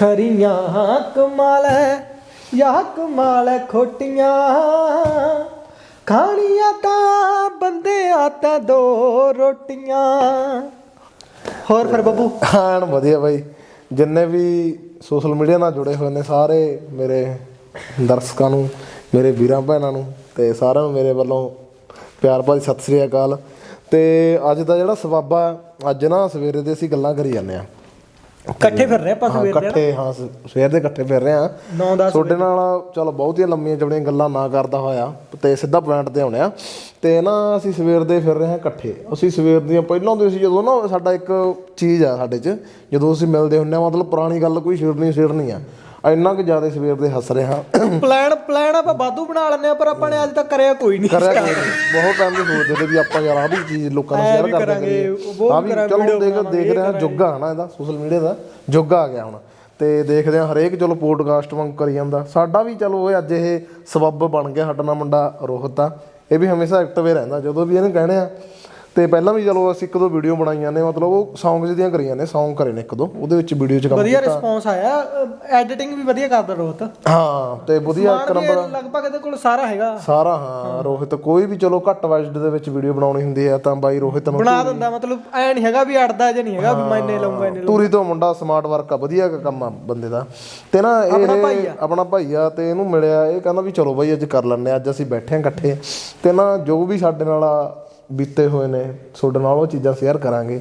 ਖਰੀਆਂ ਕਮਾਲ ਯਾ ਕਮਾਲ ਖੋਟੀਆਂ। ਖਾਣੀਆਂ ਤਾਂ ਬੰਦੇ ਤਾਂ ਦੋ ਰੋਟੀਆਂ। ਹੋਰ ਫਿਰ ਬੱਬੂ? ਹਾਂ, ਵਧੀਆ ਬਾਈ। ਜਿੰਨੇ ਵੀ ਸੋਸ਼ਲ ਮੀਡੀਆ ਨਾਲ ਜੁੜੇ ਹੋਏ ਨੇ ਸਾਰੇ ਮੇਰੇ ਦਰਸ਼ਕਾਂ ਨੂੰ, ਮੇਰੇ ਵੀਰਾਂ ਭੈਣਾਂ ਨੂੰ ਤੇ ਸਾਰਿਆਂ ਨੂੰ ਮੇਰੇ ਵੱਲੋਂ ਪਿਆਰ ਭਰੀ ਸਤਿ ਸ੍ਰੀ ਅਕਾਲ। ਤੇ ਅੱਜ ਦਾ ਜਿਹੜਾ ਸਵਾਬਾ ਅੱਜ ਨਾ ਸਵੇਰੇ ਦੇ ਅਸੀਂ ਗੱਲਾਂ ਕਰੀ ਜਾਂਦੇ ਆ ਇਕੱਠੇ ਫਿਰ ਰਹੇ ਆਪਾਂ ਹਾਂ ਸਵੇਰ ਦੇ ਇਕੱਠੇ ਹਾਂ ਸ- ਸਵੇਰ ਦੇ ਇਕੱਠੇ ਫਿਰ ਰਹੇ ਆ 9-10 ਤੁਹਾਡੇ ਨਾਲ ਚਲੋ ਬਹੁਤੀਆਂ ਲੰਮੀਆਂ ਚੌੜੀਆਂ ਗੱਲਾਂ ਨਾ ਕਰਦਾ ਹੋਇਆ ਤੇ ਸਿੱਧਾ ਪੁਆਇੰਟ ਤੇ ਆਉਣੇ ਆ ਤੇ ਨਾ ਅਸੀਂ ਸਵੇਰ ਦੇ ਫਿਰ ਰਹੇ ਹਾਂ ਇਕੱਠੇ। ਅਸੀਂ ਸਵੇਰ ਦੀਆਂ ਪਹਿਲਾਂ ਤੋਂ ਅਸੀਂ ਜਦੋਂ ਨਾ ਸਾਡਾ ਇੱਕ ਚੀਜ਼ ਆ ਸਾਡੇ 'ਚ ਜਦੋਂ ਅਸੀਂ ਮਿਲਦੇ ਹੁੰਨੇ ਆ ਮਤਲਬ ਪੁਰਾਣੀ ਗੱਲ ਕੋਈ ਛੇੜਨੀ ਛੇੜਨੀ ਆ। ਇੰਨਾ ਕਿ ਜ਼ਿਆਦਾ ਸਵੇਰ ਦੇ ਹੱਸ ਰਹੇ ਹਾਂ। ਪਲਾਨ ਪਲਾਨ ਆਪਾਂ ਵਾਧੂ ਬਣਾ ਲੈਂਦੇ ਆ ਪਰ ਆਪਾਂ ਨੇ ਅੱਜ ਤੱਕ ਕਰਿਆ ਕੋਈ ਨਹੀਂ। ਕਰਿਆ ਕੋਈ ਨਹੀਂ। ਬਹੁਤ ਟਾਈਮ ਤੋਂ ਸੋਚਦੇ ਤੇ ਵੀ ਆਪਾਂ ਯਾਰ ਆਹ ਵੀ ਚੀਜ਼ ਲੋਕਾਂ ਨੂੰ ਸ਼ੇਅਰ ਕਰਦੇ ਕਰਾਂਗੇ, ਉਹ ਵੀ ਕਰਾਂਗੇ, ਚਲੋ video ਦੇਖ ਬਣਾਵਾਂਗੇ, ਦੇਖ ਰਹੇ ਹਾਂ ਜੁੱਗ ਆ ਨਾ ਇਹਦਾ ਸੋਸ਼ਲ ਮੀਡੀਆ ਦਾ। ਜੁੱਗ ਆ ਗਿਆ ਹੁਣ। ਤੇ ਦੇਖਦੇ ਹਾਂ ਹਰੇਕ ਚਲੋ ਪੋਡਕਾਸਟ ਵਾਂਗ ਕਰੀ ਜਾਂਦਾ। ਸਾਡਾ ਵੀ ਚਲੋ ਇਹ ਅੱਜ ਇਹ ਸਬੱਬ ਬਣ ਗਿਆ ਸਾਡਾ ਨਾ ਮੁੰਡਾ ਰੋਹਿਤ ਆ। ਇਹ ਵੀ ਹਮੇਸ਼ਾ ਐਕਟਿਵ ਹੀ ਰਹਿੰਦਾ। ਜਦੋਂ ਵੀ ਇਹਨੂੰ ਕਹਿੰਦੇ ਆ ਤੇ ਪਹਿਲਾਂ ਵੀ ਚਲੋ ਅਸੀਂ ਇੱਕ ਦੋ ਵੀਡੀਓ ਬਣਾਈਆਂ ਨੇ ਮਤਲਬ ਉਹ ਸੌਂਗਸ ਦੀਆਂ ਕਰੀਆਂ ਨੇ ਸੌਂਗ ਕਰੇ ਨੇ ਇੱਕ ਦੋ ਉਹਦੇ ਵਿੱਚ ਵੀਡੀਓ ਚ ਕੰਮ ਵਧੀਆ ਰਿਸਪੌਂਸ ਆਇਆ ਐਡੀਟਿੰਗ ਵੀ ਵਧੀਆ ਕਰਦਾ ਰੋਤ ਹਾਂ ਤੇ ਵਧੀਆ ਇੱਕ ਨੰਬਰ ਲਗਭਗ ਇਹਦੇ ਕੋਲ ਸਾਰਾ ਹੈਗਾ। ਸਾਰਾ ਹਾਂ ਰੋਹਿਤ ਕੋਈ ਵੀ ਚਲੋ ਘੱਟ ਬਜਟ ਦੇ ਵਿੱਚ ਵੀਡੀਓ ਬਣਾਉਣੀ ਹੁੰਦੀ ਹੈ ਤਾਂ ਬਾਈ ਰੋਹਿਤ ਨੂੰ ਬਣਾ ਦਿੰਦਾ ਮਤਲਬ ਐ ਨਹੀਂ ਹੈਗਾ ਵੀ ਅੜਦਾ ਜੇ ਨਹੀਂ ਹੈਗਾ ਵੀ ਮੈਂ ਇੰਨੇ ਲਊਂਗਾ ਇੰਨੇ ਤੂਰੀ ਤੋਂ ਮੁੰਡਾ ਸਮਾਰਟ ਵਰਕ ਆ ਵਧੀਆ ਕੰਮ ਆ ਬੰਦੇ ਦਾ। ਤੇ ਨਾ ਇਹ ਆਪਣਾ ਭਾਈ ਆ। ਤੇ ਇਹਨੂੰ ਮਿਲਿਆ ਇਹ ਕਹਿੰਦਾ ਵੀ ਚਲੋ ਬਾਈ ਅੱਜ ਕਰ ਆ ਅੱਜ ਅਸੀਂ ਬੈਠੇ ਆ ਇਕੱਠੇ। ਤੇ ਨਾ ਜੋ ਵੀ ਸਾਡੇ ਨਾਲ ਆ ਬੀਤੇ ਹੋਏ ਨੇ ਤੁਹਾਡੇ ਨਾਲ ਉਹ ਚੀਜ਼ਾਂ ਸ਼ੇਅਰ ਕਰਾਂਗੇ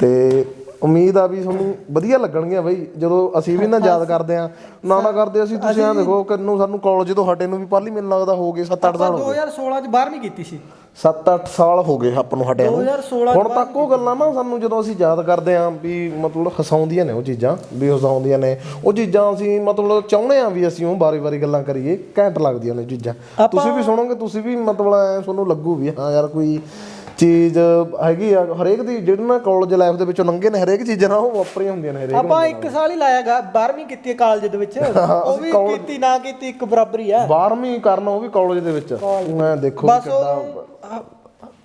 ਤੇ ਉਮੀਦ ਆ ਵੀ ਤੁਹਾਨੂੰ ਵਧੀਆ ਲੱਗਣਗੀਆਂ ਬਈ ਜਦੋਂ ਅਸੀਂ ਵੀ ਨਾ ਯਾਦ ਕਰਦੇ ਆ ਨਾ ਨਾ ਕਰਦੇ ਅਸੀਂ ਤੁਸੀਂ ਆ ਦੇਖੋ ਕਿੰਨੂੰ ਸਾਨੂੰ ਕਾਲਜ ਤੋਂ ਹਟੇ ਨੂੰ ਵੀ ਪਹਿਲੀ ਮੈਨੂੰ ਲੱਗਦਾ ਹੋ ਗਏ 7-8 ਸਾਲ ਹੋ ਗਏ। 2016 ਚ 12ਵੀਂ ਕੀਤੀ ਸੀ। 7-8 ਸਾਲ ਹੋ ਗਏ ਆਪਾਂ ਨੂੰ ਹਟਿਆ ਨੂੰ। 2016 ਹੁਣ ਤੱਕ ਉਹ ਗੱਲਾਂ ਨਾ ਸਾਨੂੰ ਜਦੋਂ ਅਸੀਂ ਯਾਦ ਕਰਦੇ ਆਂ ਵੀ ਮਤਲਬ ਹਸਾਉਂਦੀਆਂ ਨੇ ਉਹ ਚੀਜ਼ਾਂ ਵੀ ਹਸਾਉਂਦੀਆਂ ਨੇ ਉਹ ਚੀਜ਼ਾਂ ਅਸੀਂ ਮਤਲਬ ਚਾਹੁੰਦੇ ਆਂ ਵੀ ਅਸੀਂ ਉਹ ਬਾਰੀ-ਬਾਰੀ ਗੱਲਾਂ ਕਰੀਏ ਘੈਂਟ ਲੱਗਦੀਆਂ ਨੇ ਚੀਜ਼ਾਂ। ਤੁਸੀਂ ਵੀ ਸੁਣੋਗੇ ਤੁਸੀਂ ਵੀ ਮਤਲਬ ਐ ਤੁਹਾਨੂੰ ਲੱਗੂ ਵੀ ਹਾਂ ਯਾਰ ਕੋਈ ਚੀਜ਼ ਹੈਗੀ ਆ ਹਰੇਕ ਦੀ ਜਿਹੜੀ ਨਾ ਕਾਲਜ ਲਾਈਫ ਦੇ ਵਿੱਚੋਂ ਲੰਘੇ ਨੇ ਹਰੇਕ ਚੀਜ਼ਾਂ ਨਾਲ ਉਹ ਵਾਪਰੀਆਂ ਹੁੰਦੀਆਂ ਨੇ ਹਰੇਕ ਆਪਾਂ ਇੱਕ ਸਾਲ ਹੀ ਲਾਇਆਗਾ 12ਵੀਂ ਕੀਤੀ ਕਾਲਜ ਦੇ ਵਿੱਚ। ਉਹ ਵੀ ਕੀਤੀ ਨਾ ਕੀਤੀ ਇੱਕ ਬਰਾਬਰ ਹੀ। ਆ 12ਵੀਂ ਕਰਨਾ ਉਹ ਵੀ ਕਾਲਜ ਦੇ ਵਿੱਚ। ਮੈਂ ਦੇਖੋ ਆਹ,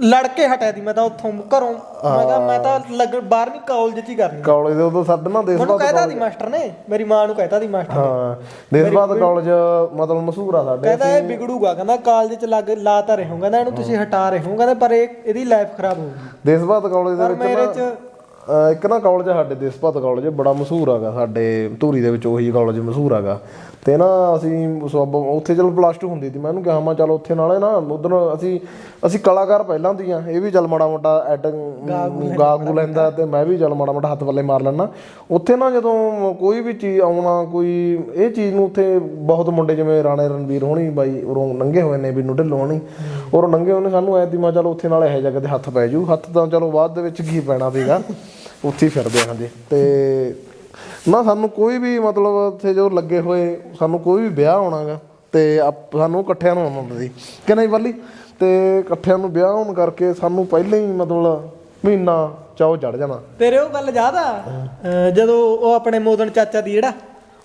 ਲੜ ਕੇ ਹਟਿਆ ਦੀ ਮੈਂ ਤਾਂ ਉੱਥੋਂ ਘਰੋਂ। ਮੈਂ ਕਿਹਾ ਮੈਂ ਤਾਂ ਲੱਗ 12ਵੀਂ ਕਾਲਜ ਚ ਹੀ ਕਰਨੀ ਕਾਲਜ ਦੇ ਉਦੋਂ ਨਾ ਦੇਸ਼ ਮੈਨੂੰ ਕਹਿਤਾ ਦੀ ਮਾਸਟਰ ਨੇ ਮੇਰੀ ਮਾਂ ਨੂੰ ਕਹਿਤਾ ਦੀ ਮਾਸਟਰ ਹਾਂ ਦੇਸ਼ਬਾਦ ਕਾਲਜ ਮਤਲਬ ਮਸ਼ਹੂਰ ਆ ਸਾਡੇ ਕਹਿੰਦਾ ਇਹ ਵਿਗੜੂਗਾ ਕਹਿੰਦਾ ਕਾਲਜ ਚ ਲੱਗ ਲਾ ਤਾਂ ਰਹੋ ਕਹਿੰਦਾ ਇਹਨੂੰ ਤੁਸੀਂ ਹਟਾ ਰਹੇ ਹੋ ਕਹਿੰਦਾ ਪਰ ਇਹ ਇਹਦੀ ਲਾਈਫ ਖਰਾਬ ਹੋਊਗੀ ਦੇਸ਼ਭਗਤ ਕਾਲਜ ਦੇ ਵਿੱਚ ਮੇਰੇ ਚ ਅਹ ਇੱਕ ਨਾ ਕਾਲਜ ਆ ਸਾਡੇ ਦੇਸ਼ਭਗਤ ਕਾਲਜ ਬੜਾ ਮਸ਼ਹੂਰ ਹੈਗਾ ਸਾਡੇ ਧੂਰੀ ਦੇ ਵਿੱਚ ਉਹੀ ਕਾਲਜ ਮਸ਼ਹੂਰ ਹੈਗਾ। ਤੇ ਨਾ ਅਸੀਂ ਸਭ ਉੱਥੇ ਚਲ ਪਲੱਸ 2 ਹੁੰਦੀ ਸੀ ਮੈਂ ਉਹਨੂੰ ਕਿਹਾ ਮੈਂ ਚਲ ਉੱਥੇ ਨਾਲੇ ਨਾ ਉਧਰ ਅਸੀਂ ਅਸੀਂ ਕਲਾਕਾਰ ਪਹਿਲਾਂ ਦੀਆਂ ਇਹ ਵੀ ਚਲ ਮਾੜਾ ਮੋਟਾ ਐਡਿੰਗ ਗਾਗੂ ਲੈਂਦਾ ਤੇ ਮੈਂ ਵੀ ਚਲ ਮਾੜਾ ਮੋਟਾ ਹੱਥ ਪੱਲੇ ਮਾਰ ਲੈਣਾ ਉੱਥੇ ਨਾ ਜਦੋਂ ਕੋਈ ਵੀ ਚੀਜ਼ ਆਉਣਾ ਕੋਈ ਇਹ ਚੀਜ਼ ਨੂੰ ਉੱਥੇ ਬਹੁਤ ਮੁੰਡੇ ਜਿਵੇਂ ਰਾਣੇ ਰਣਵੀਰ ਹੋਣੀ ਬਾਈ ਉਰੋਂ ਨੰਗੇ ਹੋਏ ਨੇ ਵੀ ਢਿੱਲੋਂ ਹੋਣੀ ਔਰ ਨੰਗੇ ਉਹਨੇ ਸਾਨੂੰ ਐ ਦੀ ਮੈਂ ਚਲ ਉੱਥੇ ਨਾਲ ਇਹ ਜਗ੍ਹਾ ਤੇ ਹੱਥ ਪੈ ਜੂ ਹੱਥ ਤਾਂ ਚਲੋ ਬਾਅਦ ਦੇ ਵਿੱਚ ਕੀ ਪੈਣਾ ਸੀਗਾ। ਉੱਥੇ ਹੀ ਫਿਰਦੇ ਹਾਂ ਜੀ ਤੇ ਨਾ ਸਾਨੂੰ ਕੋਈ ਵੀ ਮਤਲਬ ਉੱਥੇ ਜੋ ਲੱਗੇ ਹੋਏ ਸਾਨੂੰ ਕੋਈ ਵੀ ਵਿਆਹ ਹੋਣਾਗਾ ਤੇ ਆਪ- ਸਾਨੂੰ ਇਕੱਠਿਆਂ ਨੂੰ ਆਉਣਾ ਹੁੰਦਾ ਸੀ ਕਿ ਨਹੀਂ ਬੱਲੀ? ਤੇ ਇਕੱਠਿਆਂ ਨੂੰ ਵਿਆਹ ਹੋਣ ਕਰਕੇ ਸਾਨੂੰ ਪਹਿਲਾਂ ਹੀ ਮਤਲਬ ਮਹੀਨਾ ਚਾਹ ਚੜ ਜਾਣਾ। ਤੇਰੇ ਉਹ ਗੱਲ ਯਾਦ ਆ? ਅਹ ਜਦੋਂ ਉਹ ਆਪਣੇ ਮੋਦਨ ਚਾਚਾ ਦੀ ਜਿਹੜਾ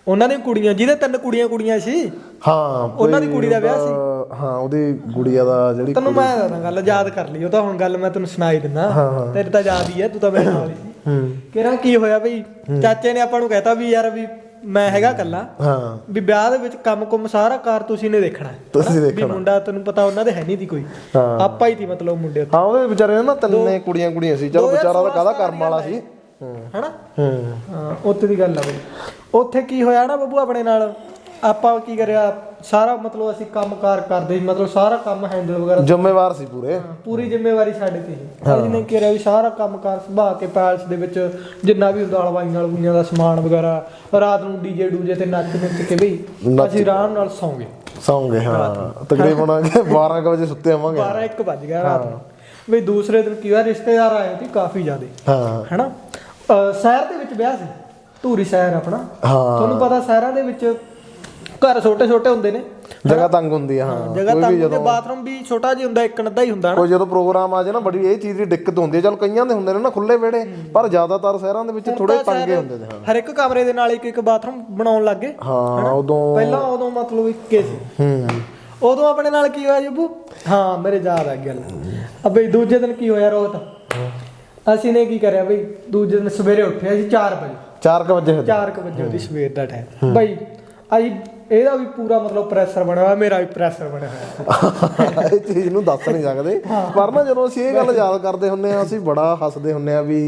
ਉਹਨਾਂ ਦੀਆਂ ਕੁੜੀਆਂ ਜਿਹਦੇ ਤਿੰਨ ਕੁੜੀਆਂ ਕੁੜੀਆਂ ਸੀ ਹਾਂ ਉਹਨਾਂ ਦੀ ਕੁੜੀ ਦਾ ਵਿਆਹ ਸੀ? ਉਹਦਾ- ਹਾਂ ਉਹਦੀ ਗੁੜੀਆ ਦਾ ਜਿਹੜੀ ਤੈਨੂੰ ਮੈਂ ਦੱਸਦਾ ਗੱਲ ਯਾਦ ਕਰ ਲਈ ਉਹ ਤਾਂ ਹੁਣ ਗੱਲ ਮੈਂ ਤੈਨੂੰ ਸੁਣਾਈ ਦਿੰਦਾ। ਤੇਰੇ ਤਾਂ ਯਾਦ ਹੀ ਹੈ ਤੂੰ ਤਾਂ ਮੇਰੇ ਨਾਲ ਹੀ ਸੀ ਹੂੰ। ਕਿਹੜਾ ਕੀ ਹੋਇਆ ਬਈ? ਚਾਚੇ ਨੇ ਆਪਾਂ ਨੂੰ ਕਹਿਤਾ ਵੀ ਯਾਰ ਵੀ ਮੈਂ ਹੈਗਾ ਕੱਲਾ ਹਾਂ। ਵੀ ਵਿਆਹ ਦੇ ਵਿੱਚ ਕੰਮ ਕੁਮ ਸਾਰਾ ਕਾਰ ਤੁਸੀਂ ਨੇ ਦੇਖਣਾ। ਤੁਸੀਂ ਵੀ ਮੁੰਡਾ ਤੈਨੂੰ ਪਤਾ ਉਹਨਾਂ ਦੇ ਹੈ ਨਹੀਂ ਦੀ ਕੋਈ। ਆਪਾਂ ਹੀ ਸੀ ਮਤਲਬ ਮੁੰਡੇ ਹਾਂ ਉਹਦੇ ਵਿਚਾਰੇ ਨੇ ਤਿੰਨੇ ਕੁੜੀਆਂ ਕੁੜੀਆਂ ਸੀ। ਚਲੋ ਵਿਚਾਰਾ ਤਾਂ ਕਾਹਦਾ ਕਰਮ ਵਾਲਾ ਸੀ। ਹੂੰ। ਹਨਾ? ਹੂੰ। ਹਾਂ ਉੱਥੇ ਦੀ ਗੱਲ ਆ ਬਈ। ਉੱਥੇ ਕੀ ਹੋਇਆ ਨਾ ਬੱਬੂ ਆਪਣੇ ਨਾਲ? ਆਪਾਂ ਕੀ ਕਰਿਆ ਸਾਰਾ ਮਤਲਬ ਅਸੀਂ ਕੰਮਕਾਰ ਕਰਦੇ ਸੀ ਮਤਲਬ ਸਾਰਾ ਕੰਮ ਹੈਂਡਲ ਵਗੈਰਾ ਜ਼ਿੰਮੇਵਾਰ ਸੀ ਪੂਰੇ। ਪੂਰੀ ਜ਼ਿੰਮੇਵਾਰੀ ਸਾਡੇ ਤੇ ਸੀ। ਅਸੀਂ ਨੇ ਕਿਹਾ ਵੀ ਸਾਰਾ ਕੰਮਕਾਰ ਸੰਭਾਲ ਕੇ ਪੈਲਸ ਦੇ ਵਿੱਚ ਜਿੰਨਾ ਵੀ ਹੁੰਦਾ ਹਲਵਾਈਆਂ ਹਲਵਾਈਆਂ ਦਾ ਸਮਾਨ ਵਗੈਰਾ ਰਾਤ ਨੂੰ ਡੀਜੇ ਡੂਜੇ ਤੇ ਨੱਚ ਨੱਚ ਕੇ ਬਈ ਅਸੀਂ ਆਰਾਮ ਨਾਲ ਸੌਂਗੇ। ਸੌਂਗੇ ਹਾਂ। ਤਕਰੀਬਨ 12 ਕੁ ਵਜੇ ਸੁੱਤੇ ਆਵਾਂਗੇ 12 1 ਵੱਜ ਗਿਆ ਰਾਤ ਨੂੰ। ਬਈ ਦੂਸਰੇ ਦਿਨ ਕੀ ਹੋਇਆ ਰਿਸ਼ਤੇਦਾਰ ਆਏ ਸੀ ਕਾਫੀ ਜ਼ਿਆਦੇ। ਹਾਂ। ਹੈਨਾ? ਸ਼ਹਿਰ ਦੇ ਵਿੱਚ ਵਿਆਹ ਸੀ। ਧੂਰੀ ਸ਼ਹਿਰ ਆਪਣਾ। ਤੁਹਾਨੂੰ ਪਤਾ ਸ਼ਹਿਰਾਂ ਦੇ ਵਿੱਚ ਘਰ ਛੋਟੇ ਛੋਟੇ ਹੁੰਦੇ ਨੇ। ਜਗ੍ਹਾ ਤੰਗ ਹੁੰਦੀ ਆ ਹਾਂ। ਜਗ੍ਹਾ ਤਾਂ ਹੁੰਦੀ ਬਾਥਰੂਮ ਵੀ ਛੋਟਾ ਜਿਹਾ ਹੁੰਦਾ ਇੱਕ ਨੱਦਾ ਹੀ ਹੁੰਦਾ ਨਾ ਕੋਈ ਜਦੋਂ ਪ੍ਰੋਗਰਾਮ ਆ ਜਾਏ ਨਾ ਬੜੀ ਇਹ ਚੀਜ਼ ਦੀ ਦਿੱਕਤ ਹੁੰਦੀ ਹੈ ਚਲ ਕਈਆਂ ਦੇ ਹੁੰਦੇ ਨੇ ਨਾ ਖੁੱਲੇ ਵਿਹੜੇ ਪਰ ਜ਼ਿਆਦਾਤਰ ਸ਼ਹਿਰਾਂ ਦੇ ਵਿੱਚ ਥੋੜੇ ਤੰਗੇ ਹੁੰਦੇ ਨੇ ਹਾਂ। ਹਰ ਇੱਕ ਕਮਰੇ ਦੇ ਨਾਲ ਇੱਕ ਇੱਕ ਬਾਥਰੂਮ ਬਣਾਉਣ ਲੱਗ ਹਾਂ ਉਦੋਂ ਪਹਿਲਾਂ ਉਦੋਂ ਮਤਲਬ ਇੱਕੇ ਸੀ। ਹੂੰ। ਉਦੋਂ ਆਪਣੇ ਨਾਲ ਕੀ ਹੋਇਆ ਜੱਬੂ? ਹਾਂ ਮੇਰੇ ਯਾਦ ਆ ਗੱਲ। ਅਬੇ ਦੂਜੇ ਦਿਨ ਕੀ ਹੋਇਆ ਰੋਤ? ਅਸੀਂ ਨੇ ਕੀ ਕਰਿਆ ਬਈ ਦੂਜੇ ਦਿਨ ਸਵੇਰੇ ਉੱਠਿਆ ਸੀ 4 ਵਜੇ। 4 ਵਜੇ ਹੋਏ 4 ਵਜੇ ਉਹਦੀ ਸਵੇਰ ਦਾ ਟਾਈਮ ਬਾਈ ਅਸੀਂ ਇਹਦਾ ਵੀ ਪੂਰਾ ਮਤਲਬ ਪ੍ਰੈਸ਼ਰ ਬਣਿਆ ਹੋਇਆ ਮੇਰਾ ਵੀ ਪ੍ਰੈਸ਼ਰ ਬਣਿਆ ਹੋਇਆ। ਇਹ ਚੀਜ਼ ਨੂੰ ਦੱਸ ਨਹੀਂ ਸਕਦੇ। ਪਰ ਨਾ ਜਦੋਂ ਅਸੀਂ ਇਹ ਗੱਲ ਯਾਦ ਕਰਦੇ ਹੁੰਨੇ ਆ ਅਸੀਂ ਬੜਾ ਹੱਸਦੇ ਹੁੰਨੇ ਆ ਵੀ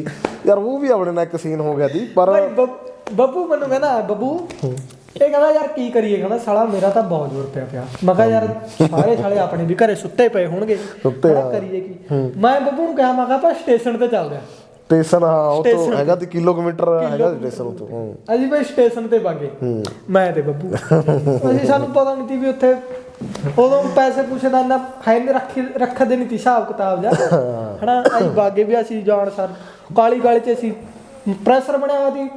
ਯਾਰ ਉਹ ਵੀ ਆਪਣੇ ਨਾਲ ਇੱਕ ਸੀਨ ਹੋ ਗਿਆ ਸੀ ਪਰ ਬੱਬ- ਮੈਨੂੰ ਕਹਿੰਦਾ ਬੱਬੂ ਇਹ ਕਹਿੰਦਾ ਯਾਰ ਕੀ ਕਰੀਏ? ਕਹਿੰਦਾ ਸਾਲਾ ਮੇਰਾ ਤਾਂ ਬਹੁਤ ਜ਼ੋਰ ਪਿਆ ਪਿਆ। ਮੈਂ ਕਿਹਾ ਯਾਰ ਸਾਰੇ ਸਾਲੇ ਆਪਣੇ ਵੀ ਘਰੇ ਸੁੱਤੇ ਪਏ ਹੋਣਗੇ। ਸੁੱਤੇ ਕਰੀਏ ਕੀ? ਮੈਂ ਬੱਬੂ ਨੂੰ ਕਿਹਾ ਮੈਂ ਕਿਹਾ ਆਪਾਂ ਸਟੇਸ਼ਨ ਤੇ ਚੱਲਦੇ ਆ। ਸਟੇਸ਼ਨ ਹਾਂ ਉਹ ਤੋਂ ਹੈਗਾ ਤੇ ਕਿਲੋਮੀਟਰ ਹੈਗਾ ਸਟੇਸ਼ਨ ਤੋਂ। ਹੂੰ। ਅਸੀਂ ਬਈ ਸਟੇਸ਼ਨ ਤੇ ਵਾਗੇ ਮੈਂ ਤੇ ਬੱਬੂ। ਅਸੀਂ ਸਾਨੂੰ ਪਤਾ ਨਹੀਂ ਸੀ ਵੀ ਉੱਥੇ ਉਦੋਂ ਪੈਸੇ ਪੂਸੇ ਦਾ ਇੰਨਾ ਹੈ ਨਹੀਂ ਰੱਖੀ ਰੱਖਦੇ ਨਹੀਂ ਸੀ ਹਿਸਾਬ ਕਿਤਾਬ ਜਾ ਹਨਾ ਅਸੀਂ ਵਾਗੇ ਵੀ ਅਸੀਂ ਜਾਣ ਸਰ। ਕਾਲੀ ਕਾਲੀ ਚ ਅਸੀਂ ਪ੍ਰੈਸ਼ਰ ਬਣਿਆ ਹੋਇਆ ਸੀ